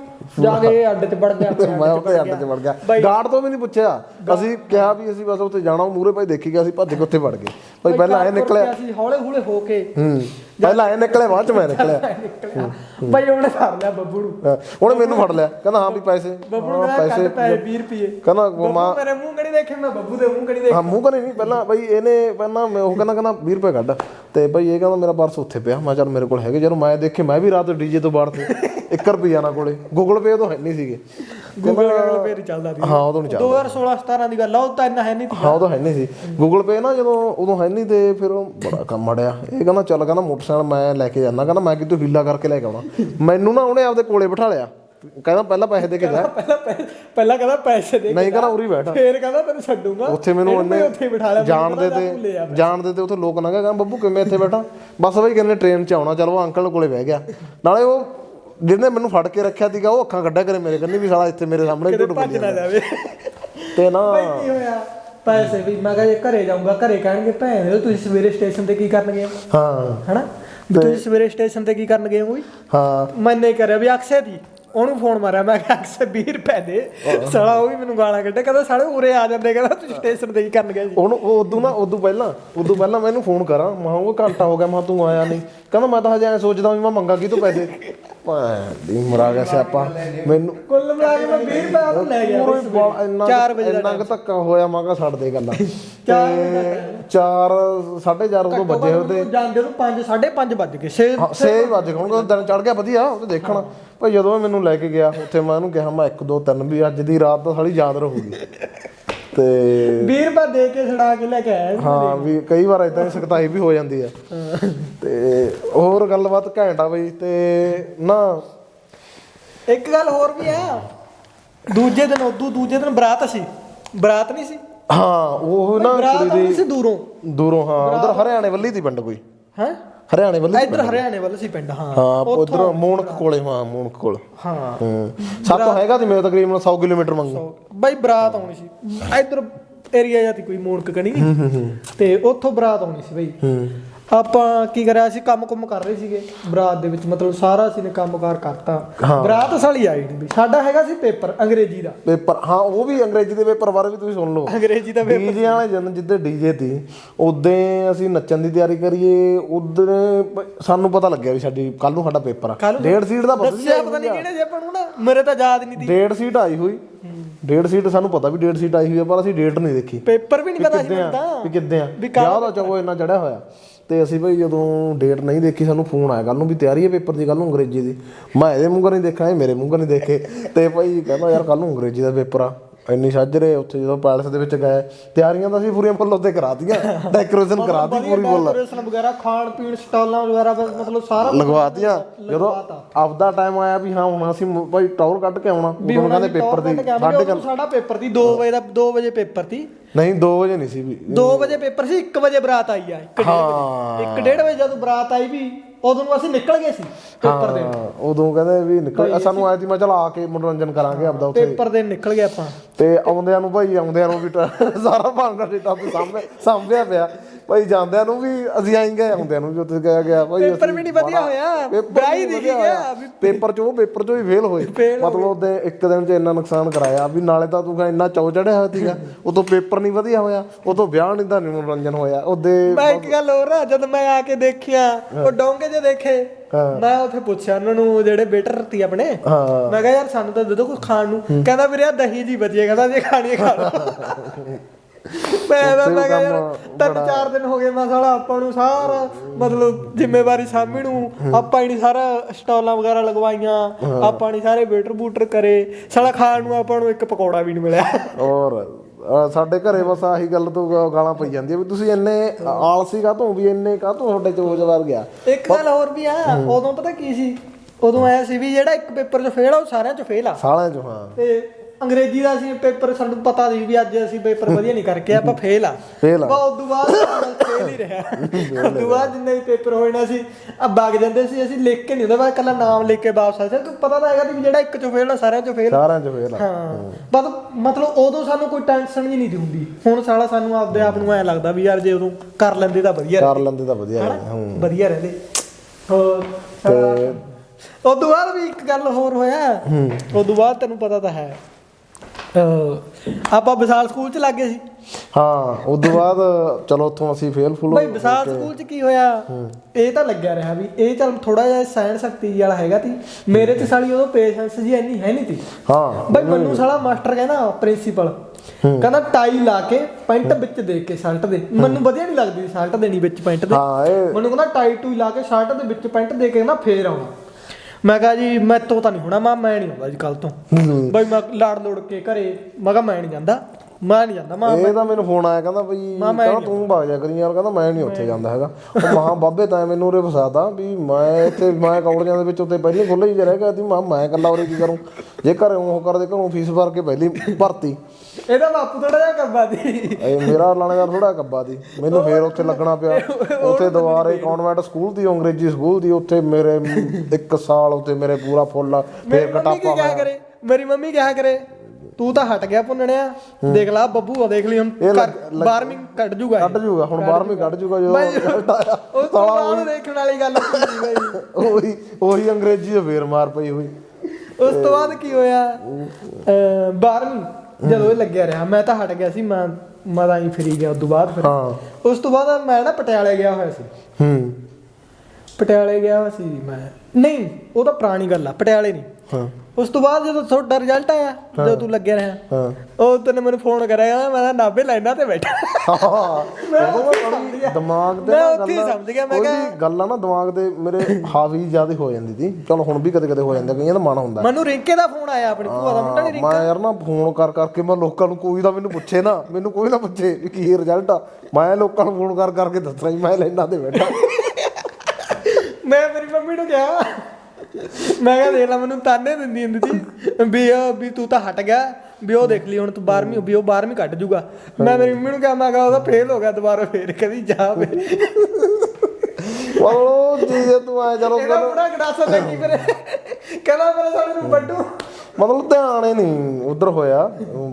ਜਾ ਕੇ ਅੱਡੇ ਤੇ ਵੜ ਗਿਆ ਤੇ ਮੈਂ ਉੱਥੇ ਅੱਡ 'ਚ ਵੜ ਗਿਆ। ਗਾਰਡ ਤੋਂ ਵੀ ਨਹੀਂ ਪੁੱਛਿਆ। ਅਸੀਂ ਕਿਹਾ ਵੀ ਅਸੀਂ ਬਸ ਉੱਥੇ ਜਾਣਾ ਮੂਰੇ ਭਾਈ ਦੇਖੀ ਗਿਆ ਅਸੀਂ ਭੱਜ ਕੇ ਉੱਥੇ ਵੜ ਗਏ। ਭਾਈ ਪਹਿਲਾਂ ਇਹ ਨਿਕਲਿਆ। ਅਸੀਂ ਹੌਲੇ ਹੌਲੇ ਹੋ ਕੇ। ਹੂੰ। ਪਹਿਲਾਂ ਇਹ ਨਿਕਲਿਆ ਬਾਅਦ ਚ ਮੈਂ ਨਿਕਲਿਆ। ਬਈ ਉਹਨੇ ਫੜ ਲਿਆ ਬੱਬੂ ਨੂੰ। ਹਾਂ, ਉਹਨੇ ਮੈਨੂੰ ਫੜ ਲਿਆ। ਕਹਿੰਦਾ ਹਾਂ ਵੀ ਪੈਸੇ। ਬੱਬੂ ਨੂੰ ਹਾਂ, ਕਹਿੰਦਾ ਕੱਢ ਪੈਸੇ 20 ਰੁਪਏ। ਕਹਿੰਦਾ ਬੱਬੂ ਮਾਂ ਮੇਰੇ ਮੂੰਹ ਕਣੀ ਦੇਖੇ ਮੈਂ ਬੱਬੂ ਦੇ ਮੂੰਹ ਕਣੀ ਦੇਖ। ਹਾਂ ਮੂੰਹ ਕਰੇ ਨਹੀਂ ਪਹਿਲਾਂ ਬਈ ਇਹਨੇ ਪਹਿਲਾਂ ਮੈਂ ਉਹ ਕਹਿੰਦਾ ਕਹਿੰਦਾ 20 ਰੁਪਏ ਕੱਢ। ਤੇ ਬਈ ਇਹ ਕਹਿੰਦਾ ਮੇਰਾ ਪਰਸ ਉੱਥੇ ਪਿਆ। ਮੈਂ ਕਿਹਾ ਚੱਲ ਮੇਰੇ ਕੋਲ ਹੈਗੇ। ਜਦੋਂ ਮੈਂ ਦੇਖੇ ਮੈਂ ਵੀ ਰਾਤ ਡੀਜੇ ਤੋਂ ਬਾਹਰ ਤੇ। 1 ਰੁਪਿਆ ਨਾ ਕੋਲੇ। ਗੂਗਲ ਪੇ ਤੋਂ ਹੈ ਨਹੀਂ ਸੀਗੇ। ਗੂਗਲ ਗੂਗਲ ਪੇ ਨਹੀਂ ਚੱਲਦਾ ਸੀ। ਹਾਂ ਉਦੋਂ ਨਹੀਂ ਚੱਲਦਾ। 2016 17 ਦੀ ਗੱਲ ਆ ਉਹ ਤਾਂ ਇੰਨਾ ਹੈ ਨਹੀਂ ਸੀ। ਹਾਂ ਉਦੋਂ ਹੈ ਨਹੀਂ ਸੀ। ਗੂਗਲ ਪੇ ਨਾ ਜਦੋਂ ਉਦੋਂ ਹੈ ਨਹੀਂ ਤੇ ਫਿਰ ਉਹ ਬੜਾ ਕੰਮ ਅੜਿਆ। ਇਹ ਕਹਿੰਦਾ ਚੱਲ ਕਹਿੰਦਾ ਮੋਟਰਸਾਈਕਲ ਮੈਂ ਲੈ ਕੇ ਜਾਣਾ ਕਹਿੰਦਾ ਮੈਂ ਕਿਤੋਂ ਹੀਲਾ ਕਰਕੇ ਲੈ ਕੇ ਆਉਣਾ? ਮੈਨੂੰ ਨਾ ਉਹਨੇ ਆਪਦੇ ਕੋਲੇ ਬਿਠਾ ਲਿਆ। ਕਹਿੰਦਾ ਪਹਿਲਾਂ ਪੈਸੇ ਦੇ ਕੇ ਜਾ ਪਹਿਲਾਂ ਕਹਿੰਦਾ ਪੈਸੇ ਦੇ ਨਹੀਂ ਕਹਿੰਦਾ ਉਰੀ ਬੈਠ। ਫੇਰ ਕਹਿੰਦਾ ਤੈਨੂੰ ਛੱਡੂਗਾ। ਉੱਥੇ ਮੈਨੂੰ ਉਹਨੇ ਉੱਥੇ ਬਿਠਾ ਲਿਆ। ਜਾਣਦੇ ਤੇ ਜਾਣਦੇ ਤੇ ਉੱਥੇ ਲੋਕ ਲੰਘੇ ਕਹਿੰਦਾ ਬੱਬੂ ਕਿਵੇਂ ਇੱਥੇ ਬੈਠਾ? ਬਸ ਬਈ ਕਹਿੰਦੇ ਟ੍ਰੇਨ 'ਚ ਆਉਣਾ? ਚਲੋ ਅੰਕਲ ਕੋਲੇ ਬਹਿ ਗਿਆ। ਨਾਲੇ ਉਹ ਜਿਹਨੇ ਮੈਨੂੰ ਫੜ ਕੇ ਰੱਖਿਆ ਸੀਗਾ ਉਹ ਅੱਖਾਂ ਕੱਢਿਆ ਕਰੇ ਮੇਰੇ ਕੰਨੀ ਵੀ ਸਾਲਾ ਇੱਥੇ ਮੇਰੇ ਸਾਹਮਣੇ ਢੁੱਡ ਭੱਜ ਨਾ ਜਾਵੇ। ਤੇ ਨਾ ਬਈ ਕੀ ਹੋਇਆ? ਪੈਸੇ ਵੀ ਮੈਂ ਕਿਹਾ ਜੇ ਘਰੇ ਜਾਊਂਗਾ ਘਰੇ ਕਹਿਣਗੇ ਭੈਣ ਦੇ ਤੁਸੀਂ ਸਵੇਰੇ ਸਟੇਸ਼ਨ ਤੇ ਕੀ ਕਰਨ ਗਏ ਹੋ?" ਹਨਾ? ਤੁਸੀਂ ਸਵੇਰੇ ਸਟੇਸ਼ਨ ਤੇ ਕੀ ਕਰਨ ਗਏ ਹੋ ਵੀ? ਹਾਂ। ਮੈਨੇ ਕਰਿਆ ਵੀ ਅਕਸ਼ੇ ਦੀ ਉਹਨੂੰ ਫੋਨ ਮਾਰਿਆ ਮੈਂ ਕਿਹਾ ਅਕਸ਼ੇ 20 ਰੁਪਏ ਦੇ। ਸਾਲਾ ਉਹ ਵੀ ਮੈਨੂੰ ਗਾਲਾਂ ਕੱਢੇ ਕਹਿੰਦਾ ਸਾਲੇ ਉਰੇ ਆ ਜਾਂਦੇ ਕਹਿੰਦਾ ਤੁਸੀਂ ਸਟੇਸ਼ਨ ਤੇ ਕੀ ਕਰਨ ਗਏ ਸੀ? ਉਹਨੂੰ ਉਹ ਉਦੋਂ ਨਾ ਉਦੋਂ ਪਹਿਲਾਂ ਉਦੋਂ ਪਹਿਲਾਂ ਮੈਂ ਇਹਨੂੰ ਫੋਨ ਕਰਾਂ ਮੈਂ ਕਿਹਾ ਉਹ ਘੰਟਾ ਹੋ ਗਿਆ ਮੈਂ ਕਿਹਾ ਤੂੰ ਆਇਆ ਨਹੀਂ। ਕਹਿੰਦਾ ਮੈਂ ਤਾਂ ਹਜੇ ਐ ਸੋਚਦਾ ਵੀ ਮੈਂ ਮੰਗਾ ਕੀ ਤੋਂ ਪੈਸੇ? ਦੀ ਮਰਾ ਗਿਆ ਸਿਆਪਾ। ਮੈਨੂੰ ਕੁੱਲ ਮਿਲਾ ਕੇ ਮੈਂ 20 ਰੁਪਏ ਉਹ ਲੈ ਗਿਆ। ਪੂਰੇ ਬਾ- ਇੰਨਾ 4 ਵਜੇ ਦਾ ਇੰਨਾ ਕੁ ਧੱਕਾ ਹੋਇਆ ਮੈਂ ਕਿਹਾ ਛੱਡ ਦੇ ਗੱਲਾਂ। ਤੇ 4 4:30 ਉਦੋਂ ਵੱਜੇ ਉਹਦੇ। ਜਾਂਦੇ ਨੂੰ 5 5:30 ਵੱਜ ਗਏ। 6 ਹਾਂ 6 ਵੱਜ ਗਏ। ਹੁਣ ਦਿਨ ਚੜ ਗਿਆ ਵਧੀਆ ਉਹ ਤੇ ਦੇਖਣਾ। ਭਾਈ ਜਦੋਂ ਇਹ ਮੈਨੂੰ ਲੈ ਕੇ ਗਿਆ ਉੱਥੇ ਮੈਂ ਉਹਨੂੰ ਕਿਹਾ ਮੈਂ 1 2 3 ਵੀ ਅੱਜ ਦੀ ਰਾਤ ਤਾਂ ਸਾਲੀ ਯਾਦ ਰਹੂਗੀ। ਤੇ 20 ਰੁਪਏ ਦੇ ਕੇ ਛੜਾ ਕੇ ਲੈ ਕੇ ਆਇਆ ਹਾਂ ਵੀ ਕਈ ਵਾਰ ਇਦਾਂ ਦੀ ਸਖਤਾਈ ਵੀ ਹੋ ਜਾਂਦੀ ਆ। ਤੇ ਹੋਰ ਗੱਲਬਾਤ ਘੈਂਟ ਆ ਬਈ ਤੇ ਨਾ। ਇੱਕ ਗੱਲ ਹੋਰ ਵੀ ਆ। ਦੂਜੇ ਦਿਨ ਉਦੋਂ ਦੂਜੇ ਦਿਨ ਬਰਾਤ ਸੀ। ਬਰਾਤ ਨਹੀਂ ਸੀ? ਹਾਂ ਉਹ ਨਾ ਕੁੜੀ ਦੀ ਦੂਰੋਂ। ਦੂਰੋਂ ਹਾਂ ਉਧਰ ਹਰਿਆਣੇ ਵੱਲੀ ਦੀ ਪਿੰਡ ਕੋਈ। ਹੈ? ਹਰਿਆਣੇ ਵੱਲੀ ਇੱਧਰ ਹਰਿਆਣੇ ਵੱਲ ਸੀ ਪਿੰਡ ਹਾਂ। ਹਾਂ ਉਧਰ ਮੋਣਕ ਕੋਲੇ ਹਾਂ ਮੋਣਕ ਕੋਲ। ਹਾਂ। ਹੂੰ। ਸਾਤੋਂ ਹੈਗਾ ਤੇ ਮੇਰੇ ਤਕਰੀਬਨ 100 ਕਿਲੋਮੀਟਰ ਮੰਗੂ ਬਾਈ ਬਰਾਤ ਆਉਣੀ ਸੀ। ਇੱਧਰ ਏਰੀਆ ਜਾਂਦੀ ਕੋਈ ਮੋਣਕ ਕਣੀ ਤੇ ਉੱਥੋਂ ਬਰਾਤ ਆਉਣੀ ਸੀ ਬਾਈ। ਹੂੰ। ਆਪਾਂ ਕੀ ਕਰਿਆ ਸੀ ਕੰਮ ਕੁੰਮ ਕਰ ਰਹੇ ਸੀਗੇ ਬਰਾਤ ਦੇ ਵਿੱਚ ਮਤਲਬ ਸਾਰਾ ਅਸੀਂ ਨੇ ਕੰਮਕਾਰ ਕਰਤਾ। ਬਰਾਤ ਸਾਲੀ ਆਈ ਨਹੀਂ ਸਾਡਾ ਹੈਗਾ ਸੀ ਪੇਪਰ ਅੰਗਰੇਜ਼ੀ ਦਾ। ਪੇਪਰ ਹਾਂ ਉਹ ਵੀ ਅੰਗਰੇਜ਼ੀ ਦੇ ਪੇਪਰ ਬਾਰੇ ਵੀ ਤੁਸੀਂ ਸੁਣ ਲਓ। ਅੰਗਰੇਜ਼ੀ ਦਾ ਡੀਜੇ ਵਾਲੇ ਦਿਨ ਜਿੱਦੇ ਡੀਜੇ ਤੀ ਉਦੋਂ ਅਸੀਂ ਨੱਚਣ ਦੀ ਤਿਆਰੀ ਕਰੀਏ ਉਦੋਂ ਸਾਨੂੰ ਪਤਾ ਲੱਗਿਆ ਵੀ ਸਾਡੀ ਕੱਲ ਨੂੰ ਸਾਡਾ ਪੇਪਰ ਆ। ਡੇਢ ਸੀਟ ਦਾ ਪਤਾ ਨਹੀਂ? ਕਿਹੜੇ ਜੇ ਆਪਾਂ ਨੂੰ ਨਾ ਮੇਰੇ ਤਾਂ ਯਾਦ ਨਹੀਂ ਦੀ। ਡੇਢ ਸੀਟ ਆਈ ਹੋਈ। ਡੇਢ ਸੀਟ ਸਾਨੂੰ ਪਤਾ ਵੀ ਡੇਢ ਸੀਟ ਆਈ ਹੋਈ ਆ ਪਰ ਅਸੀਂ ਡੇਟ ਨਹੀਂ ਦੇਖੀ। ਪੇਪਰ ਵੀ ਨਹੀਂ ਪਤਾ ਸੀ ਮੈਨੂੰ ਤਾਂ। ਵੀ ਕਿੱਦਾਂ ਆ? ਵਿਆਹ ਦਾ ਚਗੋ ਇੰਨਾ ਚੜਿਆ ਹੋਇਆ। ਤੇ ਅਸੀਂ ਭਾਈ ਜਦੋਂ ਡੇਟ ਨਹੀਂ ਦੇਖੀ, ਸਾਨੂੰ ਫੋਨ ਆਇਆ। ਕੱਲ ਨੂੰ ਵੀ ਤਿਆਰੀ ਹੈ ਪੇਪਰ ਦੀ ਕੱਲ ਨੂੰ ਅੰਗਰੇਜ਼ੀ ਦੀ। ਮੈਂ ਇਹਦੇ ਮੂੰਹ ਨਹੀਂ ਦੇਖਣਾ, ਇਹ ਮੇਰੇ ਮੂੰਹ ਨਹੀਂ ਦੇਖੇ। ਤੇ ਭਾਈ ਕਹਿੰਦਾ, ਯਾਰ ਕੱਲ ਨੂੰ ਅੰਗਰੇਜ਼ੀ ਦਾ ਪੇਪਰ ਆ। ਇੰਨੀ ਸਾਜਰੇ ਉੱਥੇ ਜਦੋਂ ਪੈਲਸ ਦੇ ਵਿੱਚ ਗਏ। ਤਿਆਰੀਆਂ ਤਾਂ ਅਸੀਂ ਪੂਰੀਆਂ ਫੁੱਲ ਉੱਤੇ ਕਰਾਤੀਆਂ। ਡੈਕੋਰੇਸ਼ਨ ਕਰਾਤੀ ਪੂਰੀ ਫੁੱਲ। ਡੈਕੋਰੇਸ਼ਨ ਵਗੈਰਾ ਖਾਣ ਪੀਣ ਸਟਾਲਾਂ ਵਗੈਰਾ ਮਤਲਬ ਸਾਰਾ ਲਗਵਾਤੀਆਂ। ਜਦੋਂ ਆਪਦਾ ਟਾਈਮ ਆਇਆ ਵੀ ਹਾਂ ਹੁਣ ਅਸੀਂ ਭਾਈ ਟੌਰ ਕੱਢ ਕੇ ਆਉਣਾ। ਉਦੋਂ ਕਹਿੰਦੇ ਪੇਪਰ ਦੀ ਸਾਡੇ ਸਾਡਾ ਪੇਪਰ ਦੀ 2 ਵਜੇ ਦਾ 2 ਵਜੇ ਪੇਪਰ ਸੀ। ਨਹੀਂ 2 ਵਜੇ ਨਹੀਂ ਸੀ ਵੀ। 2 ਵਜੇ ਪੇਪਰ ਸੀ 1 ਵਜੇ ਬਰਾਤ ਆਈ ਆ 1 ਹਾਂ। 1:30 ਵਜੇ ਜਦੋਂ ਬਰਾਤ ਆਈ ਵੀ ਉਦੋਂ ਨੂੰ ਅਸੀਂ ਨਿਕਲ ਗਏ ਸੀ ਪੇਪਰ ਦੇ ਹਾਂ, ਉਦੋਂ ਕਹਿੰਦੇ ਵੀ ਨਿਕਲ ਸਾਨੂੰ ਆਇਆ ਸੀ ਮੈਂ ਚਲ ਆ ਕੇ ਮਨੋਰੰਜਨ ਕਰਾਂਗੇ ਆਪਦਾ ਉੱਥੇ। ਪੇਪਰ ਦੇ ਨਿਕਲ ਗਏ ਆਪਾਂ। ਤੇ ਆਉਂਦਿਆਂ ਨੂੰ ਭਾਈ ਆਉਂਦਿਆਂ ਨੂੰ ਵੀ ਟ- ਸਾਰਾ ਭਾਂਗਾ ਟੱਪ ਸਾਹਮਣੇ ਸਾਂਭਿਆ ਪਿਆ। ਭਾਈ ਜਾਂਦਿਆਂ ਨੂੰ ਵੀ ਅਸੀਂ ਆਈ ਗਏ ਆਉਂਦਿਆਂ ਨੂੰ ਵੀ ਉੱਥੇ ਗਿਆ ਗਿਆ। ਭਾਈ ਪੇਪਰ ਵੀ ਨਹੀਂ ਵਧੀਆ ਹੋਇਆ ਬਰਾਈ ਦੀ ਗਿਆ ਪੇਪਰ ਚੋਂ ਪੇਪਰ ਚੋਂ ਹੀ ਫੇਲ ਹੋਏ। ਮਤਲਬ ਉਹਦੇ ਇੱਕ ਦਿਨ ਚ ਇੰਨਾ ਨੁਕਸਾਨ ਕਰਾਇਆ ਵੀ ਨਾਲੇ ਤਾਂ ਤੂੰ ਇੰਨਾ ਚੌ ਚੜਿਆ ਹੋਇਆ ਸੀਗਾ ਉਦੋਂ ਪੇਪਰ ਨਹੀਂ ਵਧੀਆ ਹੋਇਆ ਉਦੋਂ ਵਿਆਹ ਨਹੀਂ ਦਾ ਮਨੋਰੰਜਨ ਹੋਇਆ ਉਹਦੇ ਮੈਂ ਇੱਕ ਗੱਲ ਹੋਰ ਆ ਜਦ ਮੈਂ ਆ ਕੇ ਦੇਖਿਆ ਉਹ ਡੋਂਗੇ ਜੇ ਦੇਖੇ ਮੈਂ ਉੱਥੇ ਪੁੱਛਿਆ ਉਹਨਾਂ ਨੂੰ ਜਿਹੜੇ ਵੇਟਰ ਸੀ ਆਪਣੇ ਮੈਂ ਕਿਹਾ ਯਾਰ ਸਾਨੂੰ ਤਾਂ ਦੇ ਦਿਓ ਕੁਝ ਖਾਣ ਨੂੰ। ਕਹਿੰਦਾ ਵੀਰੇ ਆਹ ਦਹੀਂ ਜੀ ਬਚੀ ਹੈ ਕਹਿੰਦਾ ਜੇ ਖਾਣੀ ਖਾ ਲਓ। ਮੈਂ ਤਾਂ ਮੈਂ ਕਿਹਾ ਯਾਰ ਤਿੰਨ ਚਾਰ ਦਿਨ ਹੋ ਗਏ ਮੈਂ ਸਾਲਾ ਆਪਾਂ ਨੂੰ ਸਾਰਾ ਮਤਲਬ ਜ਼ਿੰਮੇਵਾਰੀ ਸਾਂਭੀ ਨੂੰ। ਆਪਾਂ ਹੀ ਨੀ ਸਾਰਾ ਸਟਾਲਾਂ ਵਗੈਰਾ ਲਗਵਾਈਆਂ ਆਪਾਂ ਨੇ ਸਾਰੇ ਵੇਟਰ ਬੂਟਰ ਕਰੇ। ਸਾਲਾ ਖਾਣ ਨੂੰ ਆਪਾਂ ਨੂੰ ਇੱਕ ਪਕੌੜਾ ਵੀ ਨਹੀਂ ਮਿਲਿਆ। ਔਰ ਸਾਡੇ ਘਰੇ ਬਸ ਆਹੀ ਗੱਲ ਤੋਂ ਗਾਲਾਂ ਪਈ ਜਾਂਦੀਆਂ ਵੀ ਤੁਸੀਂ ਇੰਨੇ ਆਲਸੀ ਕਾਹਤੋਂ ਵੀ ਇੰਨੇ ਕਾਹਤੋਂ ਤੁਹਾਡੇ ਚ ਰੋਜ਼ਗਾਰ ਗਿਆ? ਇੱਕ ਗੱਲ ਹੋਰ ਵੀ ਆ ਉਦੋਂ ਪਤਾ ਕੀ ਸੀ? ਉਦੋਂ ਐ ਸੀ ਵੀ ਜਿਹੜਾ ਇੱਕ ਪੇਪਰ 'ਚ ਫੇਲ ਆ ਉਹ ਸਾਰਿਆਂ 'ਚ ਫੇਲ ਆ। ਸਾਲਿਆਂ ਚੋਂ ਹਾਂ। ਤੇ ਅੰਗਰੇਜ਼ੀ ਦਾ ਸੀ ਪੇਪਰ ਸਾਨੂੰ ਪਤਾ ਸੀ ਵੀ ਅੱਜ ਅਸੀਂ ਪੇਪਰ ਵਧੀਆ ਨਹੀਂ ਕਰਕੇ ਆਪਾਂ ਫੇਲ ਆ। ਫੇਲ ਆ। ਬਾ ਉਦੋਂ ਬਾਅਦ ਫੇਲ ਹੀ ਰਿਹਾ। ਉਦੋਂ ਬਾਅਦ ਜਿੰਨੇ ਵੀ ਪੇਪਰ ਹੋਏ ਨਾ ਸੀ ਆ ਵਗ ਜਾਂਦੇ ਸੀ ਅਸੀਂ ਲਿਖ ਕੇ ਨਹੀਂ ਹੁੰਦਾ ਬਸ ਕੱਲਾ ਨਾਮ ਲਿਖ ਕੇ ਵਾਪਸ ਆ ਸੀ ਪਤਾ ਤਾਂ ਹੈਗਾ ਵੀ ਜਿਹੜਾ ਇੱਕ ਚੋਂ ਫੇਲ ਆ ਸਾਰਿਆਂ ਚੋਂ ਫੇਲ ਸਾਰਿਆਂ ਚ ਫੇਲ ਆ। ਹਾਂ। ਬਸ ਮਤਲਬ ਉਦੋਂ ਸਾਨੂੰ ਕੋਈ ਟੈਨਸ਼ਨ ਜੀ ਨਹੀਂ ਹੁੰਦੀ। ਹੁਣ ਸਾਲਾ ਸਾਨੂੰ ਆਪਦੇ ਆਪ ਨੂੰ ਐ ਲੱਗਦਾ ਵੀ ਯਾਰ ਜੇ ਉਦੋਂ ਕਰ ਲੈਂਦੇ ਤਾਂ ਵਧੀਆ ਕਰ ਲੈਂਦੇ ਤਾਂ ਵਧੀਆ ਹੈ ਹੂੰ। ਵਧੀਆ ਰਹਿੰਦੇ। ਹੋਰ ਤੇ ਤੋਂ ਬਾਅਦ ਵੀ ਇੱਕ ਗੱਲ ਹੋਰ ਹੋਇਆ। ਤੋਂ ਬਾਅਦ ਤੈਨੂੰ ਪਤਾ ਤਾਂ ਹੈ। ਆਪਾਂ ਵਿਸਾਲ ਸਕੂਲ ਚ ਲੱਗੇ ਸੀ। ਹਾਂ ਉਸ ਤੋਂ ਬਾਅਦ ਚਲੋ ਉੱਥੋਂ ਅਸੀਂ ਫੇਲ ਫੁੱਲ ਬਈ ਵਿਸਾਲ ਸਕੂਲ ਚ ਕੀ ਹੋਇਆ? ਇਹ ਤਾਂ ਲੱਗਿਆ ਰਿਹਾ ਵੀ ਇਹ ਚੱਲ ਥੋੜਾ ਜਿਹਾ ਸਾਇੰਸ ਸ਼ਕਤੀ ਵਾਲਾ ਹੈਗਾ ਤੀ। ਮੇਰੇ ਤੇ ਸਾਲੀ ਉਦੋਂ ਪੇਸ਼ੈਂਸ ਜੀ ਇੰਨੀ ਹੈ ਨਹੀਂ ਤੀ। ਹਾਂ ਬਈ ਮੈਨੂੰ ਸਾਲਾ ਮਾਸਟਰ ਕਹਿੰਦਾ ਪ੍ਰਿੰਸੀਪਲ ਕਹਿੰਦਾ ਟਾਈ ਲਾ ਕੇ ਪੈਂਟ ਵਿੱਚ ਦੇ ਕੇ ਸ਼ਰਟ ਦੇ। ਮੈਨੂੰ ਵਧੀਆ ਨਹੀਂ ਲੱਗਦੀ ਸ਼ਰਟ ਦੇਣੀ ਵਿੱਚ ਪੈਂਟ ਦੇ। ਹਾਂ ਇਹ ਮੈਨੂੰ ਕਹਿੰਦਾ ਟਾਈ ਟੂਈ ਲਾ ਕੇ ਸ਼ਰਟ ਦੇ ਵਿੱਚ ਪੈਂਟ ਦੇ ਕੇ ਕਹਿੰਦਾ ਫੇਰ ਆਉਣਾ। ਮੈਂ ਕਿਹਾ ਜੀ ਮੈਂ ਤੋਂ ਤਾਂ ਨਹੀਂ ਹੋਣਾ ਮੈਂ ਮੈਂ ਨਹੀਂ ਆਉਂਦਾ ਜੀ ਕੱਲ ਤੋਂ। ਬਈ ਮੈਂ ਲਾੜ ਲੋੜ ਕੇ ਘਰੇ ਮੈਂ ਕਿਹਾ ਮੈਂ ਨਹੀਂ ਜਾਂਦਾ ਮੈਂ ਨਹੀਂ ਜਾਂਦਾ ਮੈਂ ਇਹ ਤਾਂ ਮੈਨੂੰ ਫੋਨ ਆਇਆ ਕਹਿੰਦਾ ਬਈ ਕਹਿੰਦਾ ਤੂੰ ਭੱਜ ਜਾ ਕਰੀ ਯਾਰ ਕਹਿੰਦਾ ਮੈਂ ਨਹੀਂ ਉੱਥੇ ਜਾਂਦਾ ਹੈਗਾ। ਉਹ ਮਾਂ ਬਾਬੇ ਤਾਂ ਮੈਨੂੰ ਉਰੇ ਫਸਾਦਾ ਵੀ ਮੈਂ ਇੱਥੇ ਮੈਂ ਕਾਲਜਾਂ ਦੇ ਵਿੱਚ ਉੱਤੇ ਪਹਿਲੀ ਖੁੱਲੇ ਹੀ ਰਹਿ ਗਿਆ ਸੀ ਮਾਂ ਮੈਂ ਇਕੱਲਾ ਉਰੇ ਕੀ ਕਰੂੰ? ਜੇ ਘਰੇ ਉਹ ਕਰਦੇ ਘਰੋਂ ਫੀਸ ਭਰ ਕੇ ਪਹਿਲੀ ਭਰਤੀ। ਇਹਦਾ ਬਾਪੂ ਥੋੜਾ ਜਿਹਾ ਕਰਵਾ ਦੀ ਇਹ ਮੇਰਾ ਲਾਣੇਦਾਰ ਥੋੜਾ ਕੱਬਾ ਦੀ ਮੈਨੂੰ ਫੇਰ ਉੱਥੇ ਲੱਗਣਾ ਪਿਆ। ਉੱਥੇ ਦੁਬਾਰੇ ਕਨਵੈਂਟ ਸਕੂਲ ਦੀ ਅੰਗਰੇਜ਼ੀ ਸਕੂਲ ਦੀ ਉੱਥੇ ਮੇਰੇ ਇੱਕ ਸਾਲ ਉੱਤੇ ਮੇਰੇ ਪੂਰਾ ਫੁੱਲ ਫੇਰ ਕਟਾਪਾ ਕਰੇ? ਮੇਰੀ ਮੰਮੀ ਕਿਹਾ ਕਰੇ ਤੂੰ ਤਾਂ ਹਟ ਗਿਆ ਪੁੰਨਣਿਆ। ਦੇਖ ਲਾ ਬੱਬੂ ਆ ਦੇਖ ਲਈ ਹੁਣ। 12ਵੀਂ ਕੱਢ ਜੂਗਾ। ਕੱਢ ਜੂਗਾ ਹੁਣ 12ਵੀਂ ਕੱਢ ਜੂਗਾ ਜਦੋਂ ਤੋਂ ਬਾਅਦ ਦੇਖਣ ਵਾਲੀ ਗੱਲ ਉਹੀ ਉਹੀ ਅੰਗਰੇਜ਼ੀ ਦੇ ਫੇਰ ਮਾਰ ਪਈ ਹੋਈ। ਉਸ ਤੋਂ ਬਾਅਦ ਕੀ ਹੋਇਆ? 12ਵੀਂ ਜਦੋਂ ਇਹ ਲੱਗਿਆ ਰਿਹਾ ਮੈਂ ਤਾਂ ਹਟ ਗਿਆ ਸੀ ਮੈਂ ਮੈਂ ਤਾਂ ਹੀ ਫਰੀ ਗਿਆ ਉਸ ਤੋਂ ਬਾਅਦ ਫਿਰ। ਹਾਂ। ਉਸ ਤੋਂ ਬਾਅਦ ਮੈਂ ਨਾ ਪਟਿਆਲੇ ਗਿਆ ਹੋਇਆ ਸੀ। ਹੂੰ। ਪਟਿਆਲੇ ਗਿਆ ਹੋਇਆ ਸੀ ਮੈਂ। ਨਹੀਂ ਉਹ ਤਾਂ ਪੁਰਾਣੀ ਗੱਲ ਆ ਪਟਿਆਲੇ ਨਹੀਂ। ਹਾਂ। ਉਸ ਤੋਂ ਬਾਅਦ ਜਦੋਂ ਤੁਹਾਡਾ ਰਿਜ਼ਲਟ ਆਇਆ ਜਦੋਂ ਤੂੰ ਲੱਗਿਆ ਰਿਹਾ। ਹਾਂ। ਉਹ ਤੈਨੇ ਮੈਨੂੰ ਫੋਨ ਕਰਿਆ ਕਹਿੰਦਾ ਮੈਂ ਤਾਂ ਨਾਭੇ ਲਾਈਨਾਂ ਤੇ ਬੈਠਾ। ਉਦੋਂ ਮੈਂ ਬੜੀ ਦਿਮਾਗ ਤੇ ਮੈਂ ਉੱਥੇ ਸਮਝ ਗਿਆ, ਮੈਂ ਕਿਹਾ- ਗੱਲ ਆ ਨਾ ਦਿਮਾਗ ਦੇ ਮੇਰੇ ਹਾਵੀ ਜ਼ਿਆਦਾ ਹੋ ਜਾਂਦੀ ਸੀ। ਚਲੋ ਹੁਣ ਵੀ ਕਦੇ ਕਦੇ ਹੋ ਜਾਂਦਾ ਕਈਆਂ ਦਾ ਮਨ ਹੁੰਦਾ। ਮੈਨੂੰ ਰਿੰਕੇ ਦਾ ਫੋਨ ਆਇਆ ਆਪਣੀ ਭੂਆ ਦਾ ਮੁੰਡਾ ਨਹੀਂ ਰਿੰਕਾ? ਮੈਂ ਯਾਰ ਨਾ ਫੋਨ ਕਰ ਕਰਕੇ ਮੈਂ ਲੋਕਾਂ ਨੂੰ ਕੋਈ ਦਾ ਮੈਨੂੰ ਪੁੱਛੇ ਨਾ ਮੈਨੂੰ ਕੋਈ ਨਾ ਪੁੱਛੇ ਵੀ ਕੀ ਰਿਜ਼ਲਟ ਆ। ਮੈਂ ਲੋਕਾਂ ਨੂੰ ਫੋਨ ਕਰ ਕਰਕੇ ਦੱਸਣਾ ਹੀ ਮੈਂ ਲੈਣਾ ਤੇ ਬੈਠਾ। ਮੈਂ ਮੇਰੀ ਮੰਮੀ ਨੂੰ ਕਿਹਾ ਮੈਂ ਕਿਹਾ ਦੇਖ ਲੈ ਮੈਨੂੰ ਤਾਨੇ ਦਿੰਦੀ ਹੁੰਦੀ ਸੀ ਵੀ ਵੀ ਤੂੰ ਤਾਂ ਹਟ ਗਿਆ। ਵੀ ਉਹ ਦੇਖ ਲਈ ਹੁਣ ਤੂੰ 12ਵੀਂ ਵੀ ਉਹ 12ਵੀਂ ਕੱਢ ਜੂਗਾ। ਮੈਂ ਮੇਰੀ ਮੰਮੀ ਨੂੰ ਕਿਹਾ ਮੈਂ ਕਿਹਾ ਉਹਦਾ ਫੇਲ ਹੋ ਗਿਆ ਦੁਬਾਰਾ ਫੇਰ ਕਦੀ ਜਾਵੇ ਉਹ ਚੀਜ਼ ਤੂੰ ਆਇਆ ਚਲੋ ਇਹਦਾ ਬੜਾ ਗੜਾਸਾ ਲੱਗੀ ਫਿਰ? ਕਹਿੰਦਾ ਮੇਰੇ ਸਾਲੇ ਨੂੰ ਵੱਡੂ। ਮਤਲਬ ਧਿਆਨ ਹੀ ਨਹੀਂ ਉਧਰ ਹੋਇਆ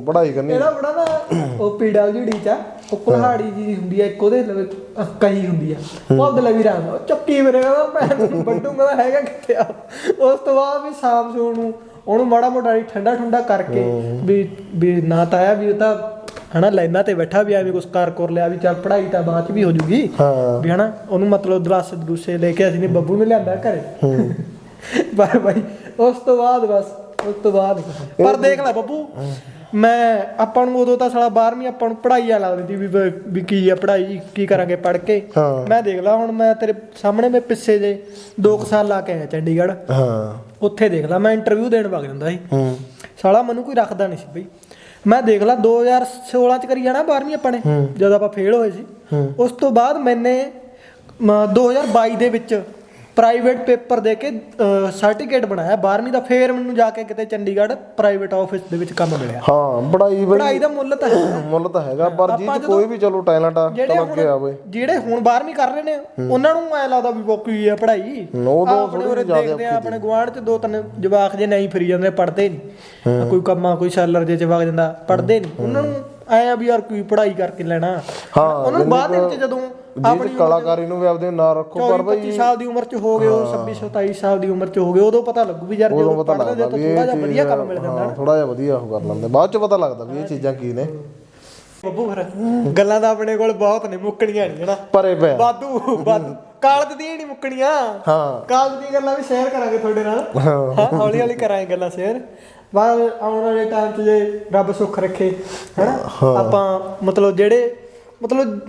ਪੜ੍ਹਾਈ ਕਰਨੀ। ਇਹਦਾ ਬੜਾ ਨਾ ਉਹ ਪੀਡਬਲਯੂਡੀ ਚ ਉਹ ਕੁਹਾੜੀ ਜੀ ਹੁੰਦੀ ਆ ਇੱਕ ਉਹਦੇ ਲਵੇ ਕਹੀ ਹੁੰਦੀ ਆ। ਉਹ ਆਪਦੇ ਲਵੀ ਰਾਮ ਚੱਕੀ ਮੇਰੇ ਕਹਿੰਦਾ ਭੈਣ ਵੱਡੂ ਕਹਿੰਦਾ ਹੈਗਾ ਕਿੱਥੇ ਆ? ਉਸ ਤੋਂ ਬਾਅਦ ਵੀ ਸ਼ਾਮ ਸੂਣ ਨੂੰ ਉਹਨੂੰ ਮਾੜਾ ਮੋਟਾ ਠੰਡਾ ਠੰਡਾ ਕਰਕੇ ਵੀ ਵੀ ਨਾ ਤਾਂ ਆਇਆ ਵੀ ਉਹ ਤਾਂ ਹਨਾ ਲਾਈਨਾਂ ਤੇ ਬੈਠਾ ਵੀ ਐਵੇਂ ਕੁਛ ਕਰ ਕਰ ਲਿਆ ਵੀ ਚੱਲ ਪੜ੍ਹਾਈ ਤਾਂ ਬਾਅਦ ਚ ਵੀ ਹੋ ਜੂਗੀ। ਹਾਂ। ਵੀ ਹਨਾ ਉਹਨੂੰ ਮਤਲਬ ਦਰਾਸੇ ਦਰੂਸੇ ਲੈ ਕੇ ਅਸੀਂ ਨੇ ਬੱਬੂ ਨੂੰ ਲਿਆਂਦਾ ਘਰੇ। ਪਰ ਭਾਈ ਉਸ ਤੋਂ ਬਾਅਦ ਬਸ ਉਸ ਤੋਂ ਬਾਅਦ। ਪਰ ਦੇਖ ਲੈ ਬੱਬੂ ਮੈਂ ਆਪਾਂ ਨੂੰ ਉਦੋਂ ਤਾਂ ਸਾਲਾ 12ਵੀਂ ਆਪਾਂ ਨੂੰ ਪੜ੍ਹਾਈ ਆ ਲੱਗਦੀ ਵੀ ਬ- ਵੀ ਕੀ ਆ ਪੜ੍ਹਾਈ ਕੀ ਕਰਾਂਗੇ ਪੜ੍ਹ ਕੇ। ਹਾਂ। ਮੈਂ ਦੇਖ ਲਾ ਹੁਣ ਮੈਂ ਤੇਰੇ ਸਾਹਮਣੇ ਮੈਂ ਪਿੱਛੇ ਜੇ 2 ਸਾਲ ਲਾ ਕੇ ਆਇਆ ਚੰਡੀਗੜ੍ਹ। ਹਾਂ। ਉੱਥੇ ਦੇਖ ਲਾ ਮੈਂ ਇੰਟਰਵਿਊ ਦੇਣ ਵਗ ਜਾਂਦਾ ਸੀ। ਹੂੰ। ਸਾਲਾ ਮੈਨੂੰ ਕੋਈ ਰੱਖਦਾ ਨਹੀਂ ਸੀ ਬਈ। ਮੈਂ ਦੇਖ ਲਾ 2016 ਚ ਕਰੀ ਜਾਣਾ 12ਵੀਂ ਆਪਾਂ ਨੇ ਜਦੋਂ ਆਪਾਂ ਫੇਲ ਹੋਏ ਸੀ। ਉਸ ਤੋਂ ਬਾਅਦ ਮੈਨੇ ਮ, 2022 ਦੇ ਵਿੱਚ ਪ੍ਰਾਈਵੇਟ ਪੇਪਰ ਦੇ ਕੇ ਸਰਟੀਫਿਕੇਟ ਬਣਾਇਆ। 12ਵੀਂ ਦਾ ਫੇਰ ਮੈਨੂੰ ਜਾ ਕੇ ਕਿਤੇ ਚੰਡੀਗੜ੍ਹ ਪ੍ਰਾਈਵੇਟ ਆਫਿਸ ਦੇ ਵਿੱਚ ਕੰਮ ਮਿਲਿਆ। ਹਾਂ ਪੜ੍ਹਾਈ ਬਈ ਪੜ੍ਹਾਈ ਦਾ ਮੁੱਲ ਤਾਂ ਹੈ। ਮੁੱਲ ਤਾਂ ਹੈਗਾ ਪਰ ਜੀ ਕੋਈ ਵੀ ਚਲੋ ਟੈਲੈਂਟ ਆ ਚਲ ਅੱਗੇ ਆਵੇ। ਜਿਹੜੇ ਹੁਣ 12ਵੀਂ ਕਰ ਰਹੇ ਨੇ ਉਹਨਾਂ ਨੂੰ ਐ ਲੱਗਦਾ ਵੀ ਬੋਕੀ ਹੈ ਪੜ੍ਹਾਈ ਉਦੋਂ ਆਹ ਆਪਣੇ ਉਰੇ ਦੇਖਦੇ ਆ ਆਪਣੇ ਗੁਆਂਢ ਚ ਦੋ ਤਿੰਨ ਜਵਾਕ ਜੇ ਨਹੀਂ ਫਰੀ ਜਾਂਦੇ ਪੜਦੇ ਨਹੀਂ ਕੋਈ ਕੰਮਾਂ ਕੋਈ ਸੈਲਰ ਜੇ ਵਗ ਜਾਂਦਾ ਪੜਦੇ ਨਹੀਂ ਉਹਨਾਂ ਨੂੰ ਐ ਆ ਵੀ ਯਾਰ ਕੋਈ ਪੜ੍ਹਾਈ ਕਰਕੇ ਲੈਣਾ। ਹਾਂ, ਉਹਨਾਂ ਨੂੰ ਬਾਅਦ ਦੇ ਵਿੱਚ ਜਦੋਂ ਚ ਕਲਾਕਾਰੀ ਨੂੰ ਵੀ ਆਪਦੇ ਨਾਂ ਰੱਖੋ ਪਰ 24 25 ਸਾਲ ਦੀ ਉਮਰ ਚ ਹੋ ਗਏ ਉਹ 26 27 ਸਾਲ ਦੀ ਉਮਰ ਚ ਹੋ ਗਏ ਉਦੋਂ ਪਤਾ ਲੱਗੂ ਵੀ ਯਾਰ ਜਦੋਂ ਪਤਾ ਪੜਦੇ ਤਾਂ ਥੋੜਾ ਜਿਹਾ ਵਧੀਆ ਕੰਮ ਮਿਲ ਜਾਂਦਾ ਹਾਂ ਥੋੜਾ ਜਿਹਾ ਵਧੀਆ ਉਹ ਕਰ ਲੈਂਦੇ ਬਾਅਦ ਚ ਪਤਾ ਲੱਗਦਾ ਵੀ ਇਹ ਚੀਜ਼ਾਂ ਕੀ ਨੇ। ਬੱਬੂ ਫਿਰ ਗੱਲਾਂ ਤਾਂ ਆਪਣੇ ਕੋਲ ਬਹੁਤ ਨੇ ਮੁੱਕਣੀਆਂ ਨਹੀਂ ਹਨਾ? ਭਰੇ ਪਿਆ। ਵਾਧੂ ਵਾਧੂ। ਕਾਲਜ ਦੀਆਂ ਨਹੀਂ ਮੁੱਕਣੀਆਂ। ਹਾਂ। ਕਾਲਜ ਦੀਆਂ ਗੱਲਾਂ ਵੀ ਸ਼ੇਅਰ ਕਰਾਂਗੇ ਤੁਹਾਡੇ ਨਾਲ। ਹਾਂ। ਹਾਂ ਹੌਲੀ ਹੌਲੀ ਕਰਾਂਗੇ ਗੱਲਾਂ ਸ਼ੇਅਰ ਬਾਅਦ ਆਉਣ ਵਾਲੇ ਟਾਈਮ 'ਚ ਜੇ ਰੱਬ ਸੁੱਖ ਰੱਖੇ ਹਨਾ? ਆਪਾਂ ਮਤਲਬ ਜਿਹੜੇ ਮਤਲਬ